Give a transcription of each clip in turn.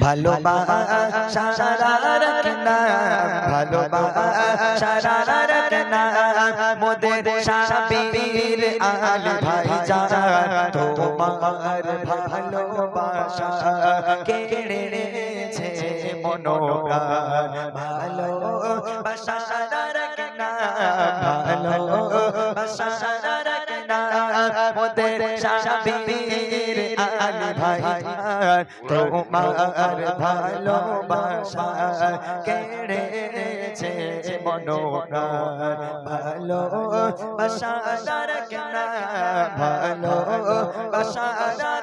ভালোবাসা রাখনা ভালোবাসা রাখনা মোদের সাবির আল ভাই জান তোমার ভালোবাসা কেড়েছে মনোপ্রাণ ভালোবাসা রাখনা ভালোবাসা মোদের সাবির আল ভাই। তোমার ভালোবাসা কেড়েছে মনোপ্রাণ ভালোবাসা রাখনা ভালোবাসা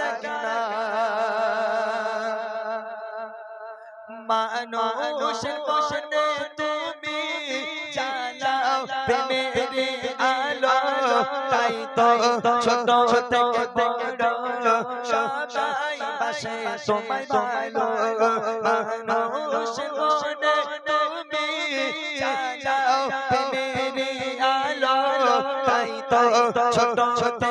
রাখনা মানুষ বসনে তুমি তাই তো ছোট থেকে বড় সবাই বাসে তোমায় ভালো। মানুষ মনে তুমি যাও প্রেমের আলো। তাই তো ছোট থেকে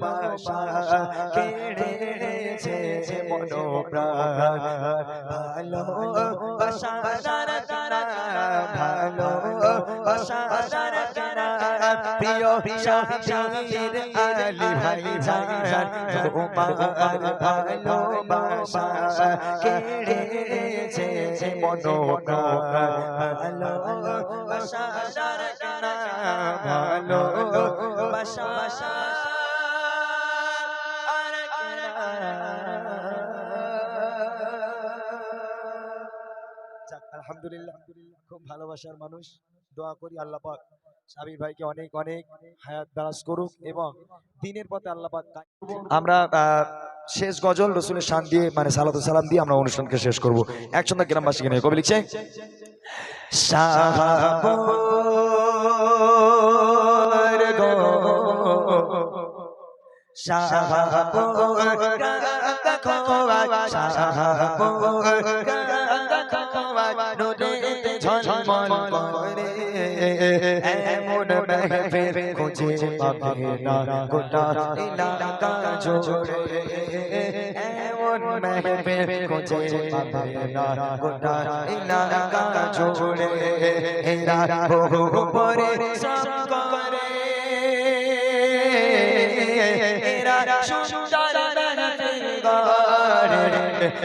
ভালোবাসা কেড়েছে মনোপ্রাণ। ভালোবাসা রাখনা ভালোবাসা রাখনা প্রিয় শাহির আলী ভাই জান তোমার ভালোবাসা কেড়েছে মনোপ্রাণ। ভালোবাসা রাখনা ভালোবাসা আলহামদুলিল্লাহ, খুব ভালোবাসার মানুষ। দোয়া করি আল্লাহ পাক সাবির ভাইকে অনেক অনেক হায়াত দারাজ করুক এবং দিনের পথে আল্লাহ পাক আমরা শেষ গজল রসুলের শান দিয়ে মানে সালাত সালাম দিয়ে আমরা অনুষ্ঠানকে শেষ করব। একসঙ্গে গ্রামবাসীকে নিয়ে কবি লিখছে সাহাবর গো সাহাবর সাহাবর নদীতে ঝলমল করে এমন মেহফিল খুঁজে পাবে না গোটা এলাকা জুড়ে এমন মেহফিল খুঁজে পাবে না গোটা এলাকা জুড়ে এরা বহু পরে সব করে এরা সুন্দর মেহফিল গড়ে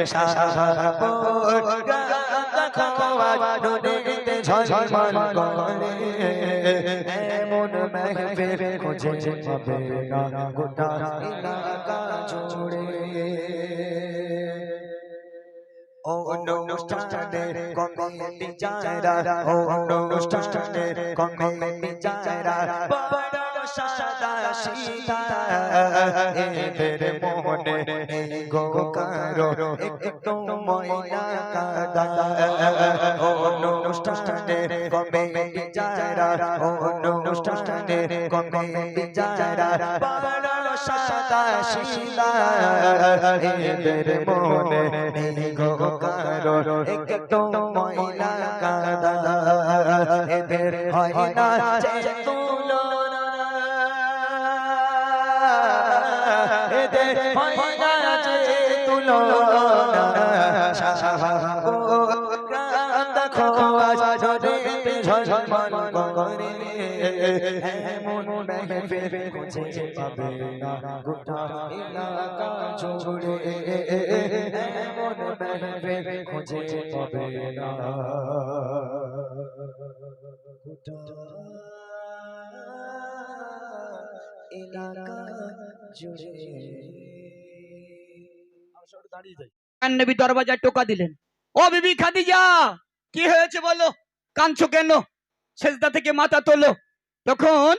সাহাবর দেখো নদীতে ঝলমল করে। এমন মেহফিল খুঁজে পাবে না গোটা এলাকা জুড়ে। ও অনুষ্ঠানের কমিটি যারা ও অনুষ্ঠানের কমিটি যারা সাদা সীতা এদের মনে গো কারও একটু ময়না কাদা ও অনুষ্ঠানের কমিটি যারা ও অনুষ্ঠানের কমিটি সাদা সীতা এদের মনে গো কারও একটু ময়না কাদা এদের হয় না এদের হয় না যে মেহফিল খুঁজে পাবে না এলাকা জুড়ে। দরবাজায় টোকা দিলেন। ও বিবি খাদিজা কি হয়েছে বলো? কাঁদছো কেন? সেজদা থেকে মাথা তোলো। তখন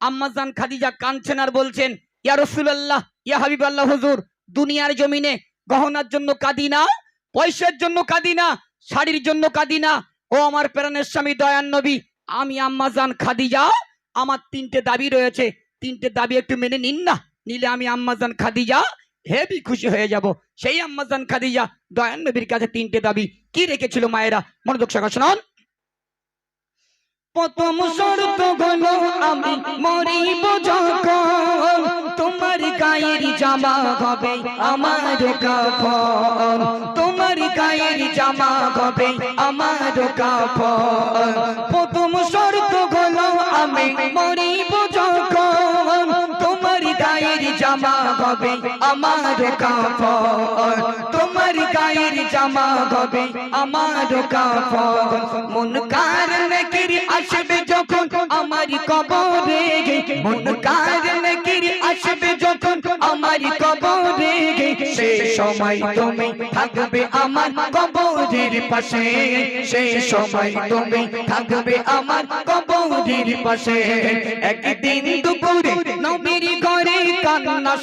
আম্মাজান খাদিজা কাঁদছেন আর বলছেন ইয়া রসুলাল্লাহ ইয়া হাবিব আল্লাহ হুজুর দুনিয়ার জমিনে গহনার জন্য কাঁদি না পয়সার জন্য কাঁদি না শাড়ির জন্য কাঁদি না। ও আমার প্রাণের স্বামী দয়ান নবী আমি আম্মাজান খাদিজা আমার তিনটে দাবি রয়েছে। তিনটে দাবি একটু মেনে নিন না। নিলে আমি আম্মাজান খাদিজা হেবি খুশি হয়ে যাব। সেই আম্মাজান খাদিজা দয়ান নবীর কাছে তিনটে দাবি কি রেখেছিল মায়েরা? মনোযোগ সহকারে শুনুন। প্রথম শর্ত হলো আমি মরিব যখন তোমার গায়ের জামা হবে আমার কাফন। তোমার গায়ের জামা হবে আমার কাফন। প্রথম শর্ত হলো আমি মরিব জামা আমার কাফন তোমার গায়ের জামা হবে আমার কাফন মন কার নাকির আসবে যখন আমার কবরে। মন কার নাকির আসবে যখন আমার কবরে। সে সময় তুমি থাকবে আমার কবরের পাশে। সে সময় তুমি থাকবে আমার কবরের পাশে। একদিন দুপুরে নবীর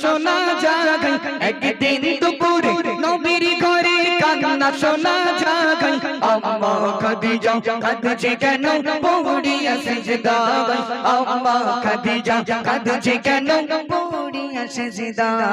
শোনা যায় একদিন দুপুরে নবীর শোনা যায় আম্মা খাদিজা কাঁদছে কেন? পড়িয়া সেজদায় আম্মা খাদিজা কাঁদছে কেন? পড়িয়া সেজদায়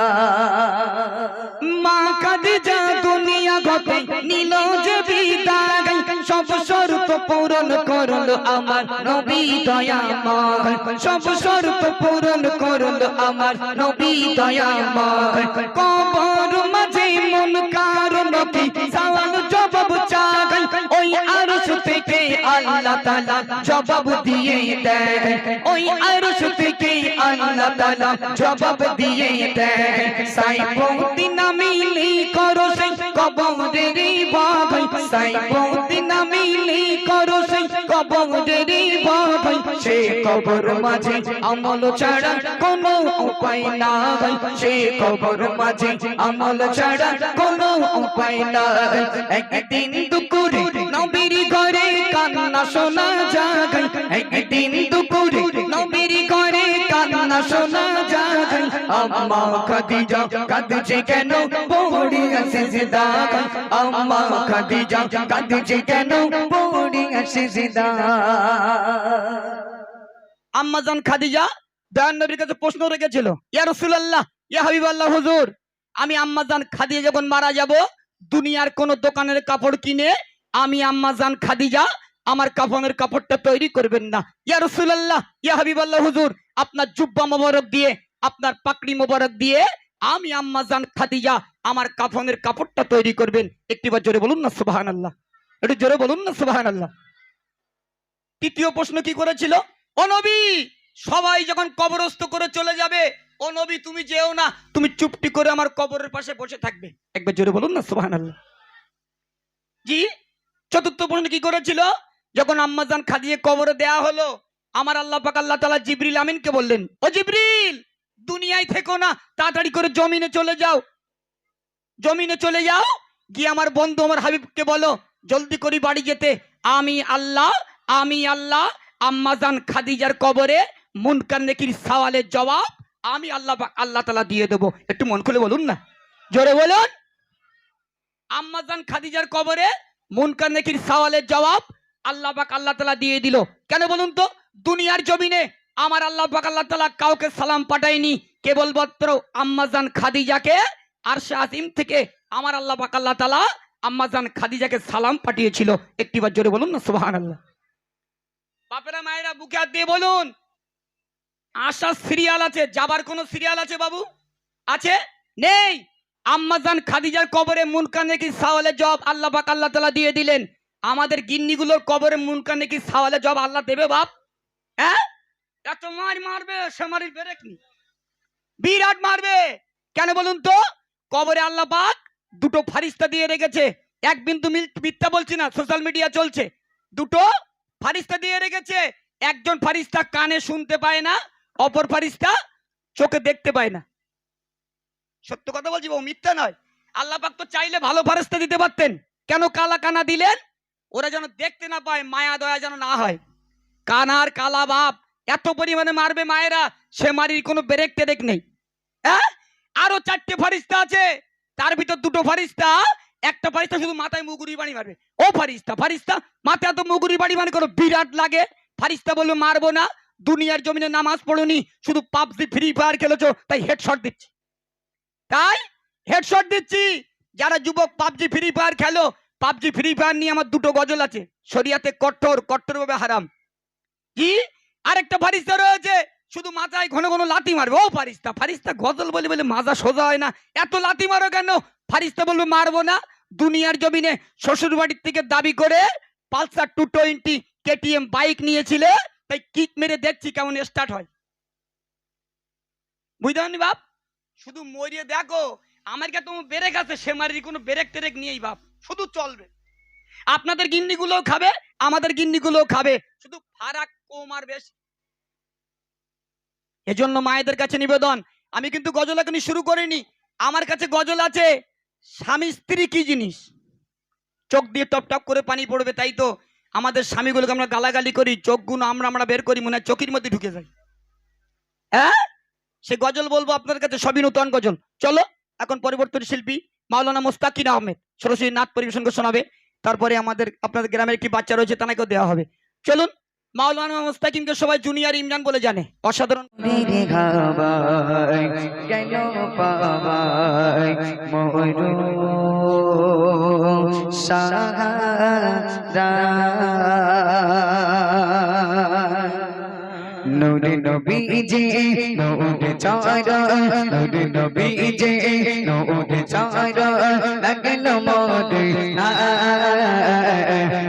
মা খাদিজা, দুনিয়া গতে নিল যে বিদায়। সব শর্ত পূরণ করল আমার নবী দয়াময় সব শর্ত পূরণ করল আমার নবী দয়াময় কবর মাঝে মন কারণ কি সালাম জবাব চাই। ওই আরশ থেকে আল্লাহ তাআলা জবাব দিয়ে দেয়। ওই আরশ থেকে আল্লাহ তাআলা জবাব দিয়ে দেয়। সাইবুদ্দিন নামিলি করো সেই কবরের বাগাই সাইবুদ্দিন নামিলি করো, সেই কবরের বাগাই সে কবর মাঝে আমল ছাড়া কোনো উপায় নাই। সে কবর মাঝে আমল ছাড়া কোনো উপায় একদিন দুপুরে নবীর ঘরে কান্না শোনা একদিন দুপুরে নবীর ঘরে যায়। আম্মা খাদিজা, কাঁদছে কেন? আম্মা খাদিজা কেন? সেজদায় আম্মাজান খাদিজা দয়ান নবীর কাছে প্রশ্ন রেখেছিল, ইয়া রাসূলুল্লাহ, ইয়া হাবিবাল্লাহ, হুজুর, আমি আম্মাজান খাদিজা যখন মারা যাব, দুনিয়ার কোন দোকানের কাপড় কিনে আমি আম্মাজান খাদিজা আমার কাফনের কাপড়টা তৈরি করবেন না। ইয়া রাসূলুল্লাহ, ইয়া হাবিবাল্লাহ, হুজুর, আপনার জুব্বা মোবারক দিয়ে, আপনার পাকড়ি মোবারক দিয়ে আমি আম্মাজান খাদিজা আমার কাফনের কাপড়টা তৈরি করবেন। একটিবার জোরে বলুন না, সুবহানাল্লাহ। একটু জোরে বলুন না, সুবহানাল্লাহ। তৃতীয় প্রশ্ন কি করেছিল? ও নবী, সবাই যখন কবরস্থ করে চলে যাবে, ও নবী, তুমি যেও না, তুমি চুপটি করে আমার কবরের পাশে বসে থাকবে। একবার জোরে বলুন না, সুবহানাল্লাহ। জি, চতুর্থ প্রশ্ন কি করেছিল? যখন আম্মাজান খাদিয়ে কবরে দেয়া হলো, আমার আল্লাহ পাক আল্লাহ তাআলা জিবরিল আমিনকে বললেন, ও জিবরিল, দুনিয়ায় থেকো না, তাড়াতাড়ি করে জমিনে চলে যাও। জমিনে চলে যাও, গিয়ে আমার বন্ধু আমার হাবিবকে বলো, জলদি করি বাড়ি যেতে। আমি আল্লাহ আমি আল্লাহ আম্মাজান খাদিজার কবরে মুনকার নেকির সওয়ালের জবাব আমি আল্লাহ আল্লাহ তালা দিয়ে দেবো। একটু মন খুলে বলুন না। জোরে বলুন। আম্মাজান খাদিজার কবরে মুনকার নেকির সওয়ালের জবাব আল্লাহ পাক আল্লাহ তালা দিয়ে দিল। কেন বলুন তো? দুনিয়ার জমিনে আমার আল্লাহ পাক আল্লাহ তালা কাউকে সালাম পাঠায়নি। কেবলমাত্র আম্মাজান খাদিজাকে আর আসিম থেকে আমার আল্লাহ পাক আল্লাহ তালা আম্মাজান খাদিজাকে সালাম পাঠিয়েছিল। একটিবার জোরে বলুন না, সুবহানাল্লাহ। বাপেরা, মায়েরা, বুকে হাত দিয়ে বলুন। আশা সিরিয়াল আছে, যাবার কোনো সিরিয়াল আছে বাবু? আছে? নেই। আম্মাজান খাদিজার কবরে মুনকান নাকি সাওয়ালের জবাব আল্লাহ পাক আল্লাহ তালা দিয়ে দিলেন। আমাদের গিন্নিগুলোর কবরে মুনকান নাকি সাওয়ালে জবাব আল্লাহ দেবে বাপ? হ্যাঁ? এত মার মারবে, সে মারির বেরেক নি বিরাট মারবে। কেন বলুন তো? কবরে আল্লাহ পাক দুটো ফারিস্তা দিয়ে রেখেছে। এক বিন্দু মিথ্যা বলছি না, সোশ্যাল মিডিয়া চলছে। দুটো ফারিস্তা দিয়ে রেখেছে। একজন ফারিস্তা কানে শুনতে পায় না, অপর ফারিস্তা চোখে দেখতে পায় না। সত্য কথা বলছি বাবু মিথ্যা নয়। আল্লাহ পাক তো চাইলে ভালো ফারিস্তা দিতে পারতেন। কেন কালা কানা দিলেন? ওরা যেন দেখতে না পায়, মায়া দয়া যেন না হয়। কানার কালা বাপ, এত পরিমাণে মারবে মায়েরা, সে মারির কোনো ব্রেক টেরেক নেই। আরও চারটে ফারিস্তা আছে, তার ভিতর দুটো ফারিস্তা, একটা ফারিস্তা শুধু মাথায় মুগুরি বাড়ি মারবে। ও ফারিস্তা ফারিস্তা, মাথায় এত মুগুরি বাড়ি মানে কোনো বিরাট লাগে। ফারিস্তা বলবে, মারবো না, দুনিয়ার জমিনে নামাজ পড়ুনি, শুধু পাবজি, ফ্রি ফায়ার খেলেছো, তাই হেডশট দিচ্ছি। তাই হেডশট দিচ্ছি। যারা যুবক পাবজি, ফ্রি ফায়ার খেলো পাবজি ফ্রি ফায়ার নিয়ে আমার দুটো গজল আছে। শরিয়াতে কঠোর কঠোর ভাবে হারাম। কি? আরেকটা ফারিস্তা রয়েছে। শুধু মাথায় ঘন ঘন লাথি মারবে। ও ফারিস্তা ফারিস্তা গজল বলে বলে মাজা সোজা হয় না। এত লাথি মারো কেন? ফারিস্তা বলবে, মারবো না। দুনিয়ার জমিনে শ্বশুর বাড়ির থেকে দাবি করে Pulsar two twenty KTM bike নিয়েছিলে। তাই কিক মেরে দেখছি কেমন স্টার্ট হয়। বুঝতে বাপ? শুধু মরিয়ে দেখো। আমার কাছে তোমার ব্রেক আছে। সে মারি কোনো ব্রেক টেরেক নিয়েই বাপ। শুধু চলবে। আপনাদের গিন্নিগুলোও খাবে আমাদের গিন্নিগুলোও খাবে। শুধু ফারাক কম আর বেশি। এজন্য মায়েদের কাছে নিবেদন আমি কিন্তু গজল এখনই শুরু করিনি। আমার কাছে গজল আছে স্বামী স্ত্রী কি জিনিস? চোখ দিয়ে টপ টপ করে পানি পড়বে তাই তো? আমাদের স্বামীগুলোকে আমরা গালাগালি করি চোখগুলো আমরা আমরা বের করি মনে হয় চোখের মধ্যে ঢুকে যাই হ্যাঁ সে গজল বলব আপনার কাছে সবই নূতন গজল। চলো এখন পরিবর্তন শিল্পী মাওলানা মোস্তাকিন আহমেদ সরস্বতী নাথ পরিবেশন করে শোনাবে। তারপরে আমাদের, আপনাদের গ্রামের কি বাচ্চা রয়েছে তাদেরকেও দেওয়া হবে। চলুন, মাওলানা মোস্তাকিমকে সবাই জুনিয়র ইমরান বলে জানে। অসাধারণ। দিদি পাবাই মরু সাহারা নুরে নুরে চারা নুরে নবীজি নুরে চারা লাগল মোরে না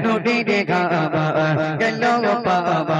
নুরে গাবা গেল পাবা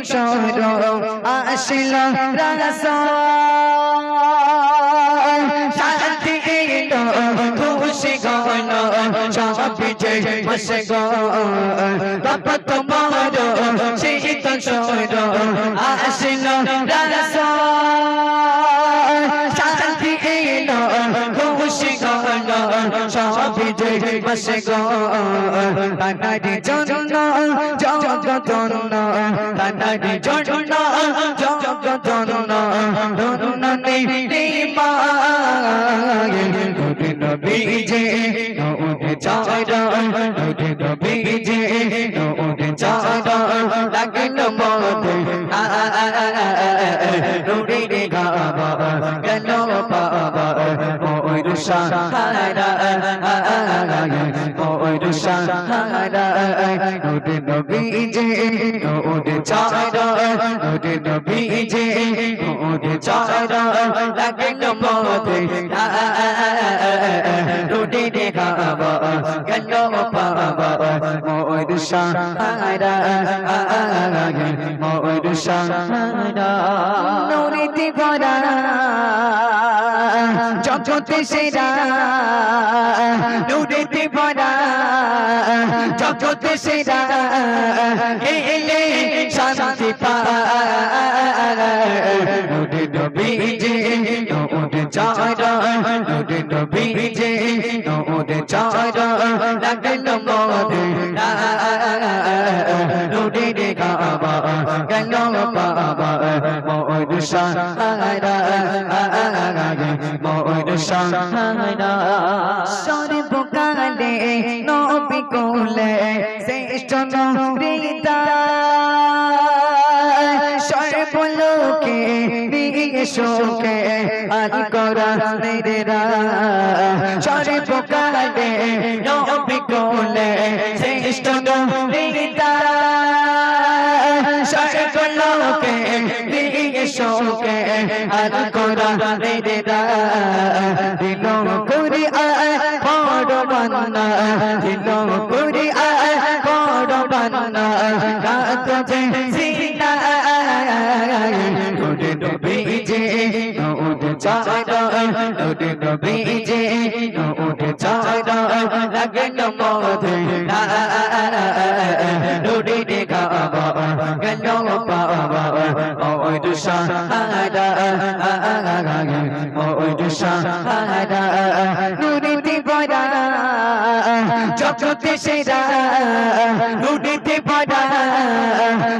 শীত সর আসিল রাস শান্তি খুশি গল সব যে বসে গো তোমার শীত সর আসিল রাস যে বসে গো তানারি জন্য জগতন্ন তানারি জন্য জগতন্ন ধন্য নেই মায়ে নুরে নবীজে নুরে চারা নুরে নবীজে নুরে চারা লাগল মতে নুরে গাবা গেল পাবা মোর সাহারা মোর নবীজে নুরে চারা নুরে নবীজে নুরে চারা লাগল মতে নুরে রে গাবা গেল পাবা মোর সাহারা মোর সাহারা নুরিতে ভরা জগতে সেরা নুরিতে ভরা জগতে সেরা এলে শান্তি পায়। নুরে নবীজে, নুরে চারা নুরে নবীজে, নুরে চারা লাগল মোরে নুরে রে গাবা, গেল বাবা মোর মোর সাহারা সর্বকালে নবী কোলে শ্রেষ্ঠ নবীতা সর্বলোকে নিয়ে শোকে আর করা নেরা আর করা নেরা করি আয় বড় বান্না দিল করি আয় বড় বান্না রাত যে সিনা নুরে নবীজে নুরে চারা নুরে নবীজে নুরে চারা লাগল মধে নুরে রে গাবা গেল পাবা মোর সাহারা ভরা জগতে সেরা নুরিতে ভরা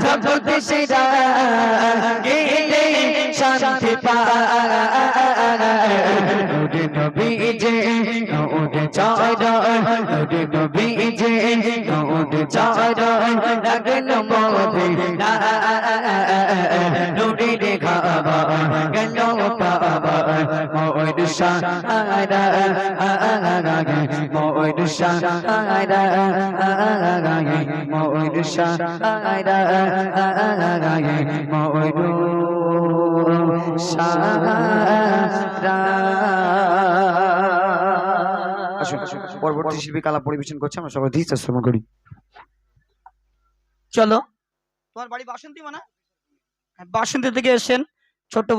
জগতে সেরা, গেলে শান্তি নুরে নবী যে নুরে চারা নুরে নবী যে নুরে চারা লাগন মোদে না নুরে রেখা গেল পাবা, ময়ূর সাহারা ময়ূর ময়ূর আসুন পরবর্তী শিল্পী কালা পরিবেশন করছে আমরা সবাই ধীরে শ্রমণ করি। চলো। তোমার বাড়ি বাসন্তী মানে? বাসন্তী থেকে এসেছেন ছোট্ট